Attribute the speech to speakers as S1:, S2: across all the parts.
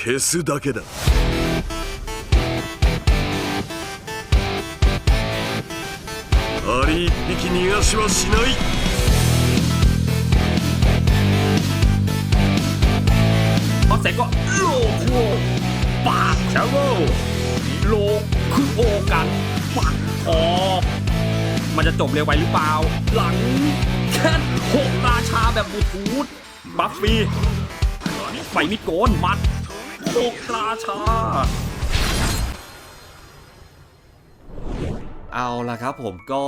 S1: 消すだけだアリ一匹逃がしはしない
S2: พอเสร็จก็โลคุโอปาดชาโรโลคุโอกันปัดคอมันจะจบเร็วไปหรือเปล่า หลังแค่หกราชาแบบบลูทูธบัฟฟี่ไฟมิดโกนมัด หกราชา เอาละครับผมก็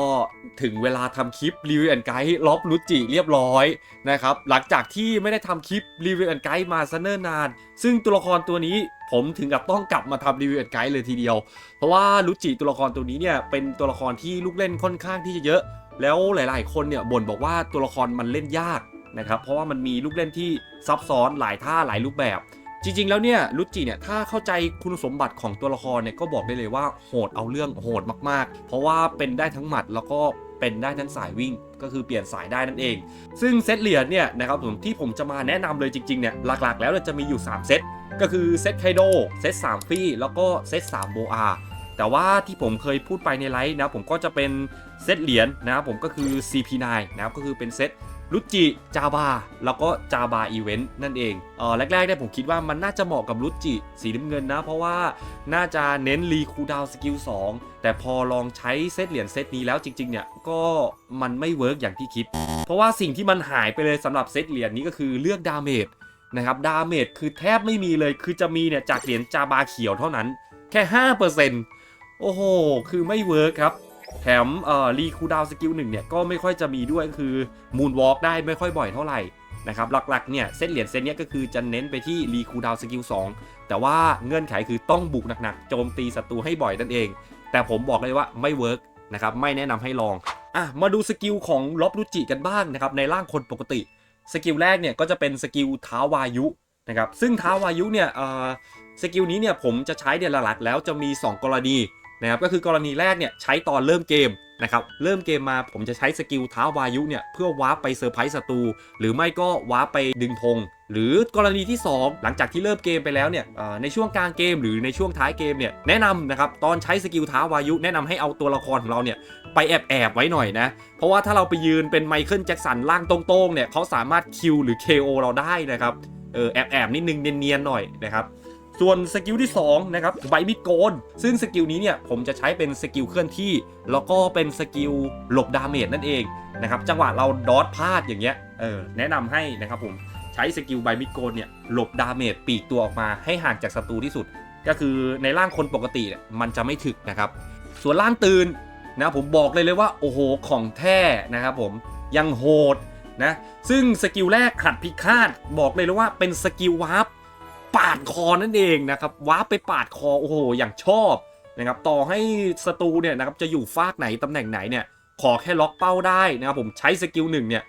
S2: ถึงเวลาทำคลิปรีวิวแอนไกด์ล็อบลุจิเรียบร้อยนะครับหลังจากที่ไม่ได้ทำคลิปรีวิวแอนไกด์มาซะเนิ่นนาน ซึ่งตัวละครตัวนี้ผมถึงกับต้องกลับมาทำรีวิวแอนไกด์เลยทีเดียว เพราะว่าลุจิตัวละครตัวนี้เนี่ยเป็นตัวละครที่ลูกเล่นค่อนข้างที่จะเยอะ แล้วหลาย ๆ คนเนี่ยบ่นบอกว่าตัวละครมันเล่นยากนะครับเพราะว่ามันมีลูกเล่นที่ซับซ้อนหลายท่าหลายรูปแบบ จริง ๆ แล้วเนี่ยลุจิเนี่ยถ้าเข้าใจคุณสมบัติของตัวละครเนี่ยก็บอกได้เลยว่าโหดเอาเรื่องโหดมากๆ เพราะว่าเป็นได้ทั้งหมัดแล้วก็เป็นได้ทั้งสายวิ่งก็คือเปลี่ยนสายได้นั่นเอง ซึ่งเซตเหรียญเนี่ยนะครับผมที่ผมจะมาแนะนำเลยจริงๆเนี่ยหลักๆ แล้วจะมีอยู่ 3 เซตก็คือเซตไคโดเซต3ฟี่แล้วก็เซต3โบอาแต่ว่าที่ผมเคยพูดไปในไลฟ์นะผมก็จะเป็นเซตเหรียญนะครับผมก็คือ CP9 นะครับก็คือเป็นเซต ลุจิจาบาแล้วก็จาบาอีเวนต์นั่นเองเออแรกๆเนี่ยผมคิดว่ามันน่าจะเหมาะกับลุจิสีน้ำเงินนะ เพราะว่าน่าจะเน้นรีคูดาวสกิล2แต่พอลองใช้เซตเหรียญเซตนี้แล้วจริงๆเนี่ยก็มันไม่เวิร์กอย่างที่คิด เพราะว่าสิ่งที่มันหายไปเลยสำหรับเซตเหรียญนี้ก็คือเลือกดาเมจนะครับดาเมจคือแทบไม่มีเลยคือจะมีเนี่ยจากเหรียญจาบาเขียวเท่านั้น แค่ 5%โอ้โห คือไม่เวิร์กครับ แถมเอ่อรีคูดาวสกิลหนึ่งเนี่ยก็ไม่ค่อยจะมีด้วยก็คือมูนวอล์กได้ไม่ค่อยบ่อยเท่าไหร่นะครับหลักๆเนี่ยเส้นเหรียญเส้นเนี้ยก็คือจะเน้นไปที่รีคูดาวสกิล2แต่ว่าเงื่อนไขคือต้องบุกหนักๆ โจมตีศัตรูให้บ่อยนั่นเอง แต่ผมบอกเลยว่าไม่เวิร์กนะครับไม่แนะนำให้ลองอะมาดูสกิลของล็อบรุจิกันบ้างนะครับในร่างคนปกติ สกิลแรกเนี่ยก็จะเป็นสกิลท้าวายุนะครับซึ่งท้าวายุเนี่ยสกิลนี้เนี่ยผมจะใช้เดือนหลักๆแล้วจะมี 2 กรณี นะครับก็คือกรณีแรกเนี่ยใช้ตอนเริ่มเกมนะครับเริ่มเกมมาผมจะใช้สกิลท้าวายุเนี่ยเพื่อวาร์ปไปเซอร์ไพรส์ศัตรูหรือไม่ก็วาร์ปไปดึงธงหรือกรณีที่ 2 หลังจากที่เริ่มเกมไปแล้วเนี่ยในช่วงกลางเกมหรือในช่วงท้ายเกมเนี่ยแนะนำนะครับตอนใช้สกิลท้าวายุแนะนำให้เอาตัวละครของเราเนี่ยไปแอบแอบไว้หน่อยนะเพราะว่าถ้าเราไปยืนเป็นไมเคิลแจ็คสันล่างตรงๆเนี่ยเขาสามารถคิวหรือ KO เราได้นะครับเออแอบแอบนิดนึงเนียนๆหน่อยนะครับ ส่วนสกิลที่2นะครับใบมิดโกน ซึ่งสกิลนี้เนี่ยผมจะใช้เป็นสกิลเคลื่อนที่ แล้วก็เป็นสกิลหลบดาเมจนั่นเองนะครับจังหวะเราดอทพลาดอย่างเงี้ยเออแนะนำให้นะครับผมใช้สกิลใบมิดโกนเนี่ยหลบดาเมจปีกตัวออกมาให้ห่างจากศัตรูที่สุด ก็คือในร่างคนปกติเนี่ยมันจะไม่ถึกนะครับส่วนร่างตื่นนะผมบอกเลยเลยว่าโอ้โหของแท้นะครับผมยังโหดนะซึ่งสกิลแรกหัดพิฆาตบอกเลยเลยว่าเป็นสกิลวาร์ป คอนั่นเองนะครับวาร์ปไปปาดคอโอ้โหอย่างชอบนะครับต่อให้ศัตรูเนี่ยนะครับจะอยู่ฟากไหนตำแหน่งไหนเนี่ยขอแค่ล็อกเป้าได้นะครับผมใช้สกิลหนึ่งเนี่ย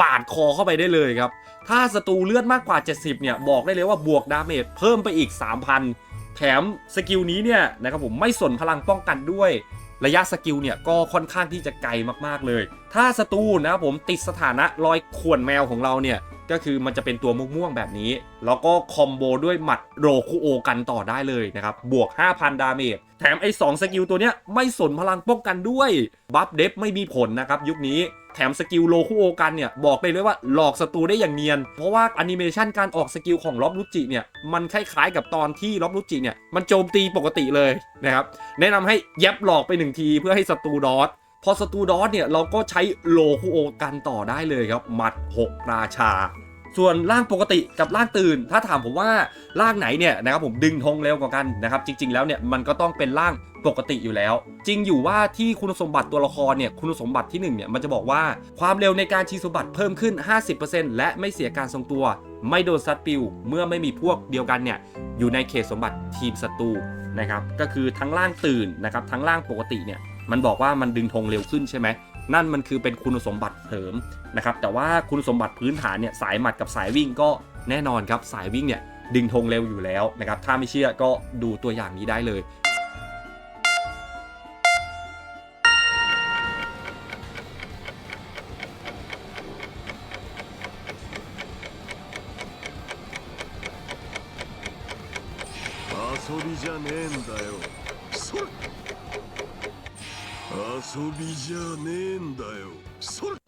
S2: ปาดคอเข้าไปได้เลยครับถ้าศัตรูเลือดมากกว่า 70เนี่ยบอกได้เลยว่าบวกดาเมจเพิ่มไปอีก 3,000 แถมสกิลนี้เนี่ยนะครับผมไม่สนพลังป้องกันด้วยระยะสกิลเนี่ยก็ค่อนข้างที่จะไกลมากๆเลย ถ้าศัตรูนะครับผมติดสถานะรอยข่วนแมวของเราเนี่ย ก็คือมันจะเป็นตัวม่วงๆแบบนี้ แล้วก็คอมโบด้วยหมัดโรคุโอกันต่อได้เลยนะครับ บวก 5,000 ดาเมจ แถมไอ้2สกิลตัวเนี้ยไม่สนพลังป้องกันด้วย บัฟเดฟไม่มีผลนะครับยุคนี้แถมสกิลโลคุโอกันเนี่ย บอกเลยเลยว่าหลอกศัตรูได้อย่างเนียน เพราะว่าแอนิเมชันการออกสกิลของล็อบลุจิเนี่ย มันคล้ายๆกับตอนที่ล็อบลุจิเนี่ย มันโจมตีปกติเลยนะครับ แนะนำให้ย็บหลอกไปหนึ่งทีเพื่อให้ศัตรูดอท พอศัตรูดอทเนี่ยเราก็ใช้โลคุโอกันต่อได้เลยครับ หมัด 6 ราชา ส่วนร่างปกติกับร่างตื่น ถ้าถามผมว่าร่างไหนเนี่ยนะครับผมดึงธงเร็วกว่ากันนะครับจริง ๆ แล้วเนี่ยมันก็ต้องเป็นร่างปกติอยู่แล้ว จริงอยู่ว่าที่คุณสมบัติตัวละครเนี่ยคุณสมบัติที่1เนี่ยมันจะบอกว่าความเร็วในการชีสมบัติเพิ่มขึ้น 50%และไม่เสียการทรงตัว ไม่โดนซัดปิวเมื่อไม่มีพวกเดียวกันเนี่ยอยู่ในเขตสมบัติทีมศัตรูนะครับก็คือทั้งร่างตื่นนะครับทั้งร่างปกติเนี่ย มันบอกว่ามันดึงธงเร็วขึ้นใช่ไหมนั่นมันคือเป็นคุณสมบัติเสริมนะครับแต่ว่าคุณสมบัติพื้นฐานเนี่ยสายหมัดกับสายวิ่งก็แน่นอนครับสายวิ่งเนี่ยดึงธงเร็วอยู่แล้วนะครับถ้าไม่เชื่อก็ดูตัวอย่างนี้ได้เลย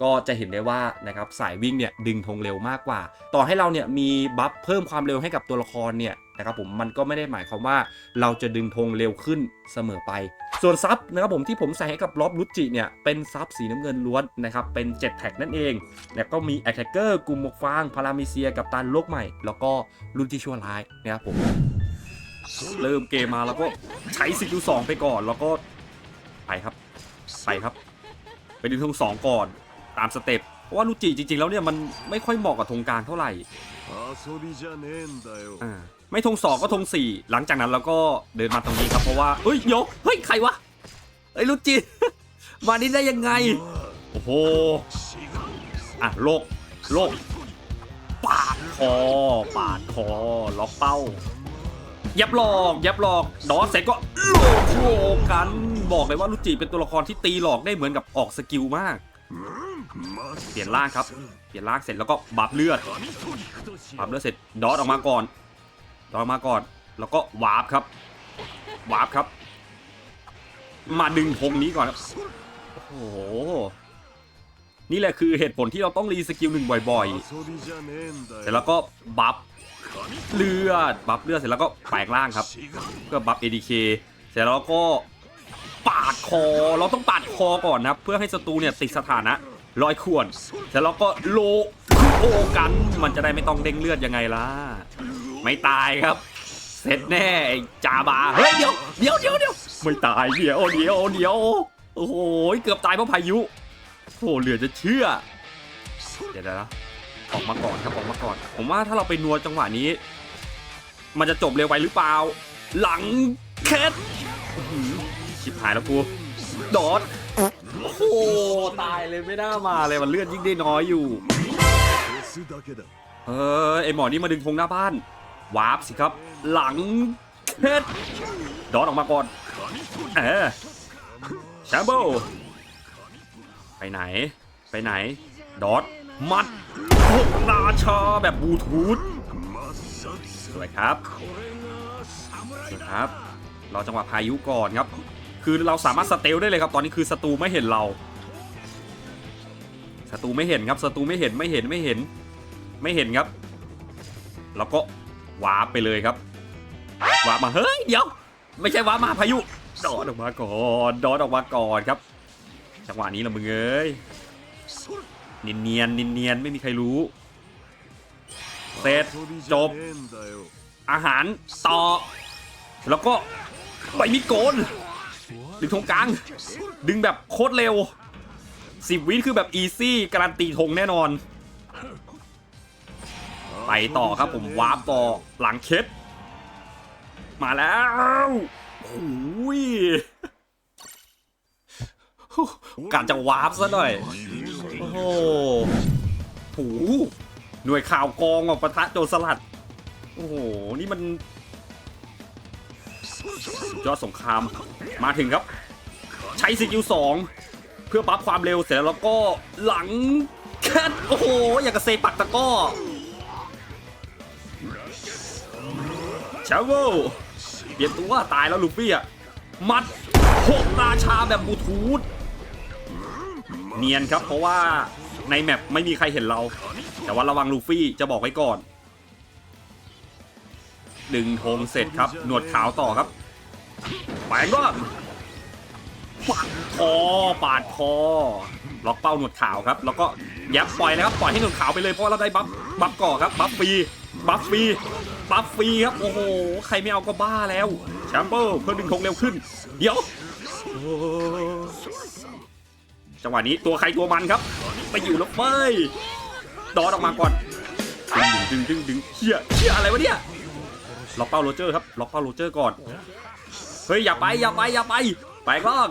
S2: ก็จะเห็นได้ว่านะครับสายวิ่งเนี่ยดึงธงเร็วมากกว่า ต่อให้เราเนี่ยมีบัฟเพิ่มความเร็วให้กับตัวละครเนี่ยนะครับผมมันก็ไม่ได้หมายความว่าเราจะดึงธงเร็วขึ้นเสมอไป ส่วนซับนะครับผมที่ผมใส่ให้กับล็อบลุจิเนี่ยเป็นซับสีน้ำเงินล้วนนะครับเป็น 7 แท็กนั่นเอง แล้วก็มีแอคแทกเกอร์กลุ่มหมวกฟางพารามิเซียกับตันโลกใหม่ แล้วก็รุ่นที่ชั่วร้ายนะครับผมเริ่มเกมมาแล้วก็ใช้สกิลสองไปก่อนแล้วก็ไปครับ ใส่ครับไปดึงทงสองก่อนตามสเต็ปเพราะว่าลูจิจริง ๆ แล้วเนี่ยมันไม่ค่อยเหมาะกับทงกลางเท่าไหร่ไม่ทงสองก็ทงสี่หลังจากนั้นเราก็เดินมาตรงนี้ครับเพราะว่าเฮ้ยโยเฮ้ยใครวะไอ้ลูจิมานี่ได้ยังไงโอ้โหอะโลกโลกปาดคอปาดคอล็อกเป้ายับหลอกยับหลอกดอเสร็จก็โลกโกัน บอกเลยว่ารุจิเป็นตัวละครที่ตีหลอกได้เหมือนกับออกสกิลมาก เปลี่ยนร่างครับ เปลี่ยนร่างเสร็จแล้วก็บับเลือดบับเลือดเสร็จดอทออกมาก่อน ดอทออกมาก่อน แล้วก็วาร์ปครับ วาร์ปครับ มาดึงพงนี้ก่อนโอ้โห นี่แหละคือเหตุผลที่เราต้องรีสกิลหนึ่งบ่อยๆ เสร็จแล้วก็บัฟเลือด บัฟเลือดเสร็จแล้วก็แปลงร่างครับ ก็บัดีเคเสร็จแล้วก็ ปาดคอ เราต้องปาดคอก่อนนะเพื่อให้ศัตรูเนี่ยติดสถานะลอยข่วนแล้วก็โลโอกัน มันจะได้ไม่ต้องเด้งเลือดยังไงล่ะ ไม่ตายครับ เสร็จแน่จาบา เฮ้ยเดี๋ยวเดี๋ยวเดี๋ยวเดี๋ยวไม่ตายเดี๋ยวเดี๋ยวเดี๋ยวโอ้โหเกือบตายเพราะพายุโอ้เหลือจะเชื่อ เดี๋ยวนะออกมาก่อนครับออกมาก่อน ผมว่าถ้าเราไปนัวจังหวะนี้ มันจะจบเร็วไปหรือเปล่า หลังเคส ชิบหายแล้วกูโดดโอ้โหตายเลยไม่น่ามาเลยมันเลือดยิ่งได้น้อยอยู่ เออไอหมอนี่มาดึงธงหน้าบ้านวาร์ปสิครับ หลังเพชรดอดออกมาก่อนเออแชมเบลไปไหน ไปไหน ดอดมัดนาชาแบบบูทูธสวยครับสวยครับ รอจังหวะพายุก่อนครับ คือเราสามารถสเตลได้เลยครับ ตอนนี้คือศัตรูไม่เห็นเราศัตรูไม่เห็นครับศัตรูไม่เห็นไม่เห็นไม่เห็น ไม่เห็นครับ แล้วก็วาร์ปไปเลยครับวาร์ปมาเฮ้ยเดี๋ยว ไม่ใช่วาร์ปมาพายุดอดออกมาก่อนดอดออกมาก่อนครับ จังหวะนี้ละมึงเอ้ยเนียนเนียนเนียนไม่มีใครรู้เสร็จจบ อาหารต่อ แล้วก็ไปมีโกน ดึงธงกลาง ดึงแบบโคตรเร็วสิบวิคือแบบอีซี่การันตีธงแน่นอน ไปต่อครับผมวาร์ปต่อหลังเคสมาแล้วโอ้ยกะจะวาร์ปซะหน่อย โอ้โหโหหน่วยข่าวกองอะปะทะโจรสลัด โอ้โห นี่มัน ยอดสงครามมาถึงครับ ใช้สกิลสองเพื่อบัฟความเร็วเสร็จแล้วก็หลังแคทโอ้โห อยากกะเซปักตะก้อชาโวเปลี่ยนตัวตายแล้วลูฟี่อะ มัดหกราชาแบบบูทูธเนียนครับเพราะว่าในแมปไม่มีใครเห็นเรา แต่ว่าระวังลูฟี่จะบอกไว้ก่อน ดึงธงเสร็จครับ หนวดขาวต่อครับแปลงก็ปาดคอปาดคอล็อกเป้าหนวดขาวครับ แล้วก็ยับปล่อยเลยครับปล่อยให้หนวดขาวไปเลยเพราะเราได้บัฟบัฟก่อครับบัฟฟรีบัฟฟรีบัฟฟรีครับโอ้โหใครไม่เอาก็บ้าแล้วแชมเปิลเพื่อดึงธงเร็วขึ้น เดี๋ยวจังหวะนี้ตัวใครตัวมันครับ ไปอยู่แล้วเฟ้ยดอดออกมาก่อนดึงดึงดึงดึงเชี่ยเชี่ยอะไรวะเนี่ย ล็อกเป้าโรเจอร์ครับล็อกเป้าโรเจอร์ก่อนเฮ้ยอย่าไปอย่าไปอย่าไปแปลงร่าง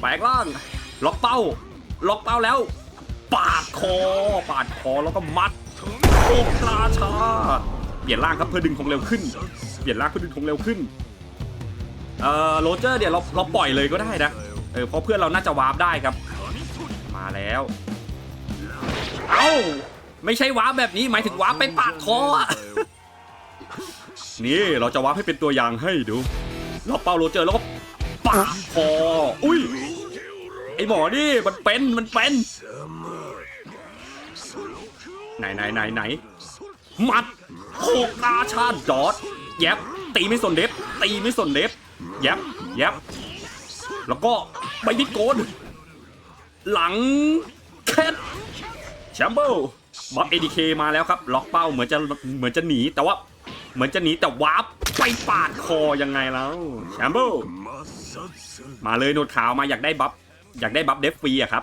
S2: แปลงร่างล็อกเป้า ล็อกเป้าแล้ว ปาดคอ ปาดคอแล้วก็มัดโอกราชาเปลี่ยนร่างครับเพื่อดึงธงเร็วขึ้น เปลี่ยนร่างเพื่อดึงธงเร็วขึ้นเอ่อโรเจอร์เดี๋ยวเราเราปล่อยเลยก็ได้นะเออเพราะเพื่อนเราน่าจะวาร์ปได้ครับ มาแล้วเอ้าไม่ใช่วาร์ปแบบนี้หมายถึงวาร์ปไปปาดคออะ นี่เราจะวาร์ปให้เป็นตัวอย่างให้ดูเราเป้าโรเจอร์แล้วก็ปาคออุ้ยไอหมอนี่มันเป็นมันเป็น ไหนไหนไหนไหนมัดโขกราชาดอดแยบตีไม่สนเด็บตีไม่สนเด็บแยบแยบแล้วก็ใบมิดโกน หลังแคทแชมเบิลบัฟเอดีเคมาแล้วครับ ล็อกเป้าเหมือนจะเหมือนจะหนีแต่ว่า เหมือนจะหนีแต่วาร์ปไปปาดคอยังไงแล้วแชมเบิลมาเลยโนดขาวมาอยากได้บัฟอยากได้บัฟเดฟฟรีอะครับ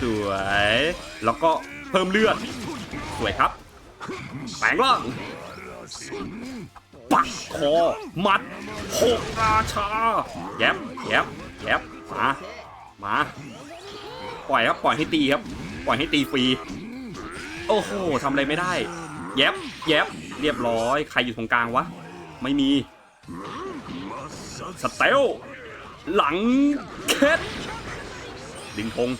S2: สวย แล้วก็เพิ่มเลือด สวยครับแปลงร่างปักคอ มัดโคกราชาแยบแยบแยบมา มา ปล่อยครับ ปล่อยให้ตีครับ ปล่อยให้ตีฟรี โอ้โหทำอะไรไม่ได้ แยบแยบ เรียบร้อย ใครอยู่ตรงกลางวะ ไม่มี สเตล หลังเคสดึงธง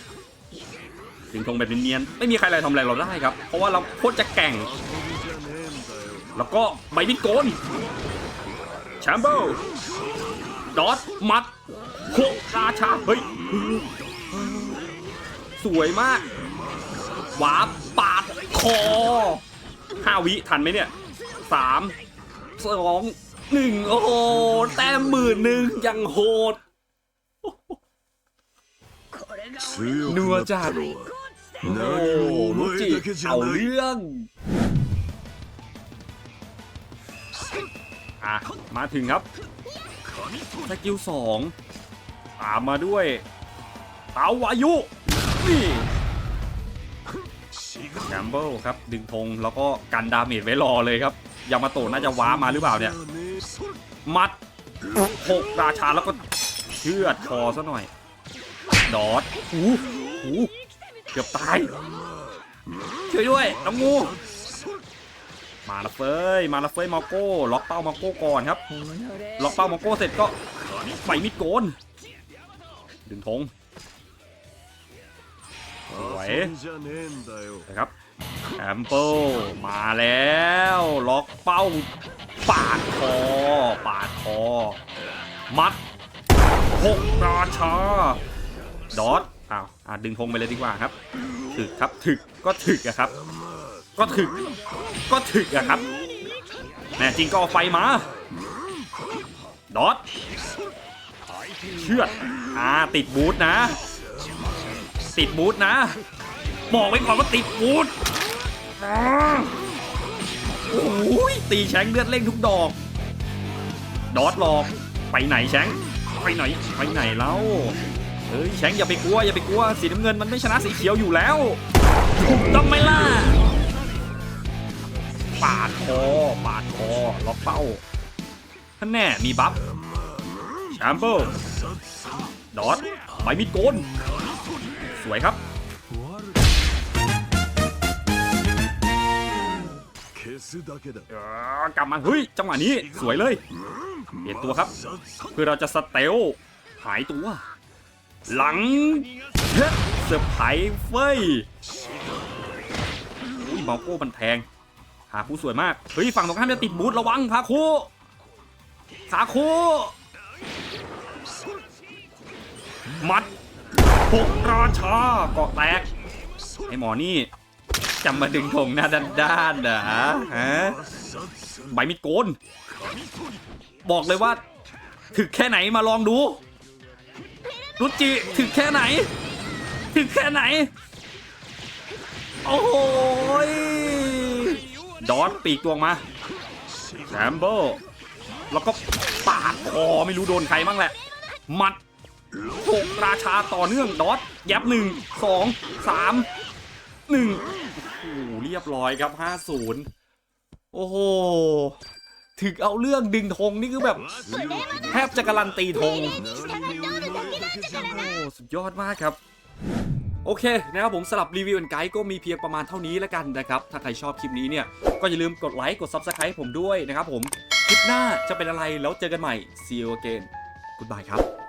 S2: ดึงธงแบบเนียนๆไม่มีใครอะไรทำอะไรเราได้ครับ เพราะว่าเราโคตรจะแก่ง แล้วก็ใบมิดโกนแชมเบลดอทมัดโคราชา เฮ้ย สวยมากหวาปาดคอห้าวิทันไหมเนี่ย สามสองหนึ่งโอ้แต้มหมื่นหนึ่งยังโหดนัวจัดโอ้โมูจิเอาเรื่องอะมาถึงครับสกิลสองตามมาด้วยเตาวายุนี่แคมเบิลครับ ดึงธงแล้วก็กันดาเมจไว้รอเลยครับ ยามาโตะน่าจะว้ามาหรือเปล่าเนี่ย มัดหกราชาแล้วก็เชือดคอซะหน่อย ดอดหูหูเกือบตาย ช่วยด้วยน้องูมาละเฟยมาละเฟยมาโก้ ล็อกเป้ามาโก้ก่อนครับ ล็อกเป้ามาโก้เสร็จก็ไฟมิดโกน ดึงทงสวยนะครับ แอมเปิลมาแล้ว ล็อกเป้า ปาดคอ ปาดคอ มัดหกราชาดอทอ้าวอะดึงธงไปเลยดีกว่าครับ ถึกครับ ถึก ก็ถึกอะครับ ก็ถึก ก็ถึกอะครับ แน่จริงก็เอาไฟมา ดอทเชือดอ่าติดบูทนะ ติดบูทนะ บอกไว้ก่อนว่าติดบูทอ่าโอ้ยตีแชงเลือดเล่งทุกดอก ดอทหลอกไปไหนแชงไปไหนไปไหนแล้วเฮ้ยแชงอย่าไปกลัวอย่าไปกลัวสีน้ำเงินมันไม่ชนะสีเขียวอยู่แล้วถูกต้องไหมล่ะปาดคอปาดคอล็อกเป้าท่านแน่มีบัฟแชมเปิลดอทใบมีดโกนสวยครับ กลับมาเฮ้ยจังหวะนี้สวยเลย เปลี่ยนตัวครับเพื่อเราจะสเตลหายตัว หลังเซอร์ไพรส์เฟ้ยอุ้ยมาโก้มันแทงหาคู่สวยมาก เฮ้ย ฝั่งตรงข้ามจะติดบูทระวังคาคูคาคูมัดหกราชาเกาะแตกไอหมอนี่ จำมาดึงธงหน้าด้านๆเหรอฮะใบมิดโกน บอกเลยว่า ถึกแค่ไหนมาลองดู รุจิถึกแค่ไหน ถึกแค่ไหน โอ้โหยดอทปีกตัวออกมาแซมเบิลแล้วก็ปาดคอไม่รู้โดนใครบ้างแหละ มัดหกราชาต่อเนื่องดอทยับหนึ่งสองสาม หนึ่งโอ้โหเรียบร้อยครับห้าศูนย์โอ้โหถึกเอาเรื่องดึงธงนี่คือแบบแทบจะการันตีธงโอ้สุดยอดมากครับโอเคนะครับผมสลับรีวิวไกด์ก็มีเพียงประมาณเท่านี้แล้วกันนะครับ ถ้าใครชอบคลิปนี้เนี่ย ก็อย่าลืมกดไลค์กด Subscribe ผมด้วยนะครับผม คลิปหน้าจะเป็นอะไรแล้วเจอกันใหม่ See you again Goodbye ครับ